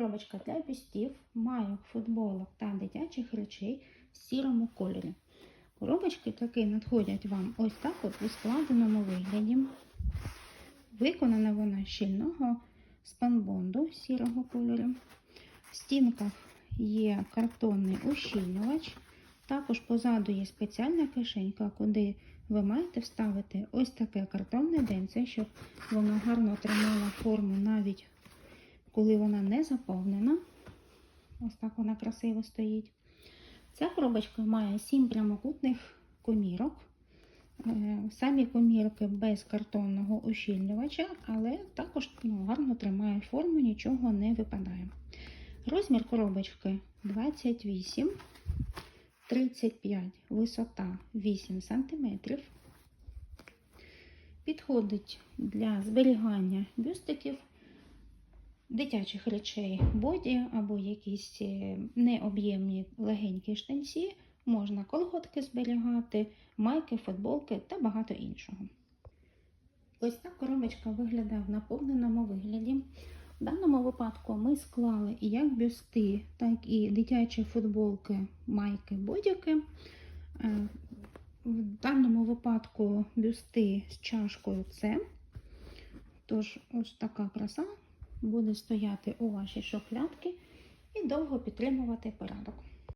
коробочка для бюстів, майок, футболок та дитячих речей в сірому кольорі. Коробочки таки надходять вам ось так от у складеному вигляді. Виконана вона щільного спанбонду сірого кольору. В стінках є картонний ущільнювач. Також позаду є спеціальна кишенька, куди ви маєте вставити ось таке картонне денце, щоб воно гарно тримало форму навіть коли вона не заповнена. Ось так вона красиво стоїть. Ця коробочка має 7 прямокутних комірок. Е, Самі комірки без картонного ущільнювача, але також ну, гарно тримає форму, нічого не випадає. Розмір коробочки 28, 35, висота 8 см. Підходить для зберігання бюстиків, дитячих речей боді або якісь е, необ'ємні легенькі штанці. Можна колготки зберігати, майки, футболки та багато іншого. Ось так коробочка виглядає в наповненому вигляді. В даному випадку ми склали як бюсти, так і дитячі футболки, майки, бодіки. Е, В даному випадку бюсти з чашкою С. Тож, ось така краса буде стояти у вашій шухлядці і довго підтримувати порядок.